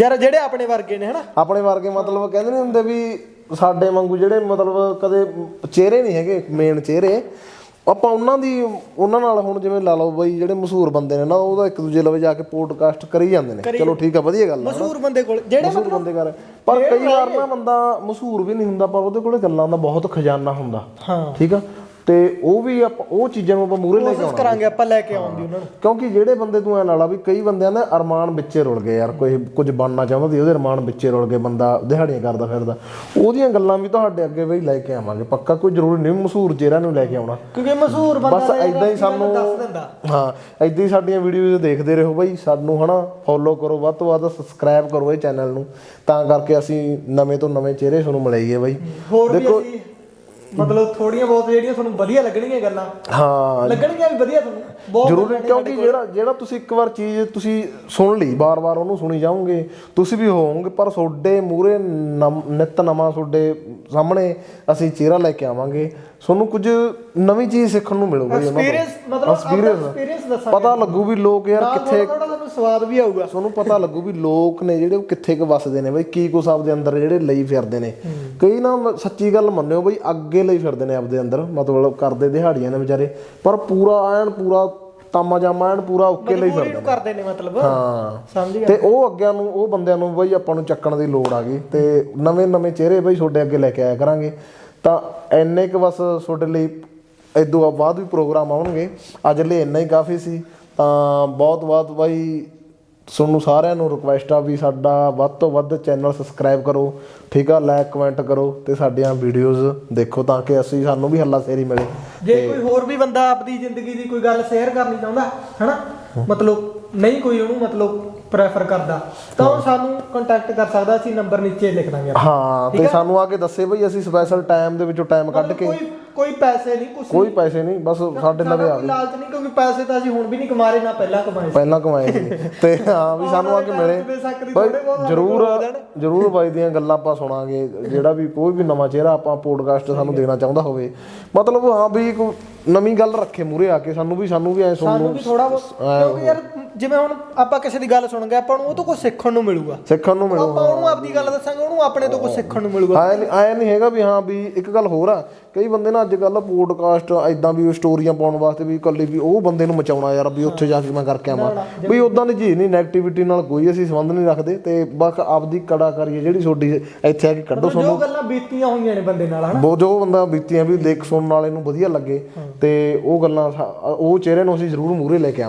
ਯਾਰ ਜਿਹੜੇ ਆਪਣੇ ਵਰਗੇ ਨੇ ਹਨਾ? ਆਪਣੇ ਵਰਗੇ ਮਤਲਬ ਕਹਿੰਦੇ ਨਹੀਂ ਹੁੰਦੇ ਵੀ ਸਾਡੇ ਵਾਂਗੂ ਜਿਹੜੇ ਮਤਲਬ ਕਦੇ ਚਿਹਰੇ ਨਹੀਂ ਹੈਗੇ ਮੇਨ ਚਿਹਰੇ। ਆਪਾਂ ਉਹਨਾਂ ਦੀ ਉਹਨਾਂ ਨਾਲ ਹੁਣ ਜਿਵੇਂ ਲਾ ਲਓ ਬਈ ਜਿਹੜੇ ਮਸ਼ਹੂਰ ਬੰਦੇ ਨੇ ਨਾ ਉਹਦਾ ਇੱਕ ਦੂਜੇ ਲਵੇ ਜਾ ਕੇ ਪੋਡਕਾਸਟ ਕਰੀ ਜਾਂਦੇ ਨੇ। ਚਲੋ ਠੀਕ ਆ ਵਧੀਆ ਗੱਲ ਆ ਮਸ਼ਹੂਰ ਬੰਦੇ ਕੋਲ। ਜਿਹੜੇ ਮਸ਼ਹੂਰ ਬੰਦੇ ਕਰ ਪਰ ਕਈ ਵਾਰ ਨਾ ਬੰਦਾ ਮਸ਼ਹੂਰ ਵੀ ਨਹੀਂ ਹੁੰਦਾ ਪਰ ਉਹਦੇ ਕੋਲੇ ਗੱਲਾਂ ਦਾ ਬਹੁਤ ਖਜ਼ਾਨਾ ਹੁੰਦਾ। ਹਾਂ। ਠੀਕ ਆ? ਤੇ ਉਹ ਵੀ ਆਪਾਂ ਉਹ ਚੀਜ਼ਾਂ ਨੂੰ ਆਪਾਂ ਮੂਰੇ ਲੈ ਕੇ ਕੋਸ਼ਿਸ਼ ਕਰਾਂਗੇ ਆਪਾਂ ਲੈ ਕੇ ਆਉਣ ਦੀ ਉਹਨਾਂ ਨੂੰ। ਕਿਉਂਕਿ ਜਿਹੜੇ ਬੰਦੇ ਤੂੰ ਐ ਲਾ ਲਾ ਵੀ ਕਈ ਬੰਦਿਆਂ ਦੇ ਅਰਮਾਨ ਵਿੱਚੇ ਰੁਲ ਗਏ ਯਾਰ ਕੋਈ ਕੁਝ ਬਣਨਾ ਚਾਹੁੰਦਾ ਤੇ ਉਹਦੇ ਅਰਮਾਨ ਵਿੱਚੇ ਰੁਲ ਗਏ ਬੰਦਾ ਦਿਹਾੜੀਆਂ ਕਰਦਾ ਫਿਰਦਾ। ਉਹਦੀਆਂ ਗੱਲਾਂ ਵੀ ਤੁਹਾਡੇ ਅੱਗੇ ਬਈ ਲੈ ਕੇ ਆਵਾਂਗੇ ਪੱਕਾ ਕੋਈ ਜ਼ਰੂਰੀ ਨਹੀਂ ਮਸ਼ਹੂਰ ਚਿਹਰਾ ਨੂੰ ਲੈ ਕੇ ਆਉਣਾ। ਕਿਉਂਕਿ ਮਸ਼ਹੂਰ ਬੰਦਾ ਬਸ ਐਦਾਂ ਹੀ ਸਾਨੂੰ ਦੱਸ ਦਿੰਦਾ। ਹਾਂ ਐਦਾਂ ਹੀ ਸਾਡੀਆਂ ਵੀਡੀਓਜ਼ ਦੇਖਦੇ ਰਹੋ ਬਈ ਸਾਨੂੰ ਹਨਾ ਫੋਲੋ ਕਰੋ ਵੱਧ ਤੋਂ ਵੱਧ ਸਬਸਕ੍ਰਾਈਬ ਕਰੋ ਇਹ ਚੈਨਲ ਨੂੰ। ਤਾਂ ਕਰਕੇ ਅਸੀਂ ਨਵੇਂ ਤੋਂ ਨਵੇਂ ਚਿਹਰੇ ਤੁਹਾਨੂੰ ਮਿਲਾਈਏ ਬਈ। ਵੀ ਅਸੀਂ ਮਤਲਬ ਥੋੜੀਆਂ ਬਹੁਤ ਜਿਹੜੀਆਂ ਤੁਹਾਨੂੰ ਵਧੀਆ ਲੱਗਣਗੀਆਂ ਗੱਲਾਂ। ਹਾਂ। ਲੱਗਣਗੀਆਂ ਵੀ ਵਧੀਆ ਤੁਹਾਨੂੰ। ਬਹੁਤ ਜ਼ਰੂਰੀ ਕਿਉਂਕਿ ਜਿਹੜਾ ਜਿਹੜਾ ਤੁਸੀਂ ਇੱਕ ਵਾਰ ਚੀਜ਼ ਤੁਸੀਂ ਸੁਣ ਲਈ ਬਾਰ-ਬਾਰ ਉਹਨੂੰ ਸੁਣੀ ਜਾਓਗੇ ਤੁਸੀਂ ਵੀ ਹੋਵੋਗੇ ਪਰ ਤੁਹਾਡੇ ਮੂਰੇ ਨਿਤ ਨਵਾਂ ਤੁਹਾਡੇ ਸਾਹਮਣੇ ਅਸੀਂ ਚਿਹਰਾ ਲੈ ਕੇ ਆਵਾਂਗੇ। ਤੁਹਾਨੂੰ ਕੁਝ ਨਵੀਂ ਚੀਜ਼ ਸਿੱਖਣ ਨੂੰ ਮਿਲੂਗੀ ਉਹਨਾਂ ਤੋਂ। ਐਕਸਪੀਰੀਅੰਸ ਮਤਲਬ। ਐਕਸਪੀਰੀਅੰਸ ਦੱਸਾਂਗੇ। ਪਤਾ ਲੱਗੂ ਵੀ ਲੋਕ ਯਾਰ ਕਿੱਥੇ ਥੋੜਾ ਤੁਹਾਨੂੰ ਸਵਾਦ ਵੀ ਆਊਗਾ। ਤੁਹਾਨੂੰ ਪਤਾ ਲੱਗੂ ਵੀ ਲੋਕ ਨੇ ਜਿਹੜੇ ਉਹ ਕਿੱਥੇ ਕੁ ਵੱਸਦੇ ਨੇ ਬਈ ਕੀ ਕੁਛ ਆਪਦੇ ਅੰਦਰ ਜਿਹੜੇ ਲਈ ਫਿਰਦੇ ਨੇ। ਕਈ ਨਾ ਸੱਚੀ ਗੱਲ ਮੰਨਿਓ ਬਈ ਅੱਗੇ ਲਈ ਫਿਰਦੇ ਨੇ ਆਪਦੇ ਅੰਦਰ ਮਤਲਬ ਕਰਦੇ ਦਿਹਾੜੀਆਂ ਨੇ ਵਿਚਾਰੇ। ਪਰ ਪੂਰਾ ਐਨ ਪੂਰਾ ਤਾਮਾ ਜਾਮਾ ਐਨ ਪੂਰਾ ਓਕੇ ਲਈ ਫਿਰਦੇ ਨੂੰ ਕਰਦੇ ਨੇ ਮਤਲਬ। ਹਾਂ। ਸਮਝ ਗਿਆ। ਤੇ ਉਹ ਅੱਗਿਆਂ ਨੂੰ ਉਹ ਬੰਦਿਆਂ ਨੂੰ ਬਈ ਆਪਾਂ ਨੂੰ ਚੱਕਣ ਦੀ ਲੋੜ ਆ ਗਈ। ਤੇ ਨਵੇਂ ਨਵੇਂ ਚਿਹਰੇ ਬਈ ਤੁਹਾਡੇ ਅੱਗੇ ਲੈ ਕੇ ਆਇਆ ਕਰਾਂਗੇ। ਤਾਂ ਐਨੇ ਕੁ ਬਸ ਤੁਹਾਡੇ ਲਈ ਇਦੋਂ ਬਾਅਦ ਵੀ ਪ੍ਰੋਗਰਾਮ ਆਉਣਗੇ। ਅੱਜ ਲਈ ਇੰਨਾ ਹੀ ਕਾਫੀ ਸੀ। ਤਾਂ ਬਹੁਤ ਬਹੁਤ ਬਾਈ ਤੁਹਾਨੂੰ ਸਾਰਿਆਂ ਨੂੰ ਰਿਕੁਐਸਟ ਆ ਵੀ ਸਾਡਾ ਵੱਧ ਤੋਂ ਵੱਧ ਚੈਨਲ ਸਬਸਕ੍ਰਾਈਬ ਕਰੋ ਠੀਕ ਆ ਲਾਈਕ ਕਮੈਂਟ ਕਰੋ ਤੇ ਸਾਡੀਆਂ ਵੀਡੀਓਜ਼ ਦੇਖੋ ਤਾਂ ਕਿ ਅਸੀਂ ਸਾਨੂੰ ਵੀ ਹੱਲਾ ਸੇਰੀ ਮਿਲੇ। ਜੇ ਕੋਈ ਹੋਰ ਵੀ ਬੰਦਾ ਆਪਣੀ ਜ਼ਿੰਦਗੀ ਦੀ ਕੋਈ ਗੱਲ ਸ਼ੇਅਰ ਕਰਨੀ ਚਾਹੁੰਦਾ ਹਨਾ? ਮਤਲਬ ਨਹੀਂ ਕੋਈ ਉਹਨੂੰ ਮਤਲਬ ਪ੍ਰੈਫਰ ਕਰਦਾ। ਤਾਂ ਉਹ ਸਾਨੂੰ ਕੰਟੈਕਟ ਕਰ ਸਕਦਾ ਅਸੀਂ ਨੰਬਰ ਨੀਚੇ ਲਿਖ ਦਾਂਗੇ। ਹਾਂ ਤੇ ਸਾਨੂੰ ਆ ਕੇ ਦੱਸੇ ਬਈ ਅਸੀਂ ਸਪੈਸ਼ਲ ਟਾਈਮ ਦੇ ਵਿੱਚੋਂ ਟਾਈਮ ਕੱਢ ਕੇ। ਕੋਈ ਕੋਈ ਪੈਸੇ ਨਹੀਂ ਕੁਛ ਕੋਈ ਪੈਸੇ ਨਹੀਂ ਬਸ ਸਾਡੇ ਲਵੇ ਆ ਕੋਈ ਲਾਲਚ ਨਹੀਂ ਕਿਉਂਕਿ ਪੈਸੇ ਤਾਂ ਅਸੀਂ ਹੁਣ ਵੀ ਨਹੀਂ ਕਮਾ ਰਹੇ ਨਾ ਪਹਿਲਾਂ ਕਮਾਏ ਸੀ। ਪਹਿਲਾਂ ਕਮਾਏ ਸੀ। ਤੇ ਹਾਂ ਵੀ ਸਾਨੂੰ ਆ ਕੇ ਮਿਲੇ। ਬਾਈ ਜਰੂਰ ਜਰੂਰ ਬਾਈ ਦੀਆਂ ਗੱਲਾਂ ਆਪਾਂ ਸੁਣਾਂਗੇ ਜਿਹੜਾ ਵੀ ਕੋਈ ਵੀ ਨਵਾਂ ਚਿਹਰਾ ਆਪਾਂ ਪੋਡਕਾਸਟ ਸਾਨੂੰ ਦੇਣਾ ਚਾਹੁੰਦਾ ਹੋਵੇ। ਮਤਲਬ ਹਾਂ ਵੀ ਕੋਈ ਨਵੀਂ ਗੱਲ ਰੱਖੇ ਮੂਰੇ ਆ ਕੇ ਸਾਨੂੰ ਵੀ ਸਾਨੂੰ ਵੀ ਐ ਸੁਣਨ ਸਾਨੂੰ ਨੂੰ ਵੀ ਥੋੜਾ ਬਹੁਤ ਕਿਉਂਕਿ ਯਾਰ ਜਿਵੇਂ ਹੁਣ ਆਪਾਂ ਕਿਸੇ ਦੀ ਗੱਲ ਸੁਣਾਂਗੇ ਆਪਾਂ ਨੂੰ ਉਹ ਤੋਂ ਕੁਝ ਸਿੱਖਣ ਨੂੰ ਮਿਲੂਗਾ। ਸਿੱਖਣ ਨੂੰ ਮਿਲੂ ਆਪਾਂ ਉਹਨੂੰ ਆਪਦੀ ਗੱਲ ਦੱਸਾਂਗੇ ਉਹਨੂੰ ਆਪਣੇ ਤੋਂ ਕੁਝ ਸਿੱਖਣ ਨੂੰ ਮਿਲੂਗਾ। ਆਇਆ ਨਹੀਂ ਹੈਗਾ ਵੀ ਹਾਂ ਵੀ ਇੱਕ ਗੱਲ ਹੋਰ ਆ ਕਈ ਬੰਦੇ ਨਾ ਅੱਜ ਕੱਲ ਪੋਡਕਾਸਟ ਐਦਾਂ ਵੀ ਸਟੋਰੀਆਂ ਪਾਉਣ ਵਾਸਤੇ ਵੀ ਇਕੱਲੇ ਵੀ ਉਹ ਬੰਦੇ ਨੂੰ ਮਚਾਉਣਾ ਯਾਰ ਵੀ ਉੱਥੇ ਜਾ ਕੇ ਮੈਂ ਕਰਕੇ ਆਵਾਂ। ਵੀ ਉਦਾਂ ਦੀ ਚੀਜ਼ ਨਹੀਂ ਨੈਗੇਟਿਵਿਟੀ ਨਾਲ ਕੋਈ ਅਸੀਂ ਸੰਬੰਧ ਨਹੀਂ ਰੱਖਦੇ ਤੇ ਬਸ ਆਪਦੀ ਕੜਾਕਾਰੀ ਹੈ ਜਿਹੜੀ ਤੁਹਾਡੀ ਇੱਥੇ ਆ ਕੇ ਕੱਢੋ ਜੋ ਗੱਲਾਂ ਬੀਤੀਆਂ ਹੋਈਆਂ ਨੇ ਬੰਦੇ ਨਾਲ ਹਨਾ? ਬਹੁਤ ਜੋ ਬੰਦਾ ਬੀਤੀਆਂ ਵੀ ਦੇਖ ਸੁਣਨ ਵਾਲੇ ਨੂੰ ਵਧੀਆ ਲੱਗੇ ਤੇ ਉਹ ਗੱਲਾਂ ਉਹ ਚਿਹਰੇ ਨੂੰ ਅਸੀਂ ਜ਼ਰੂਰ ਮੂਹਰੇ ਲੈ ਕੇ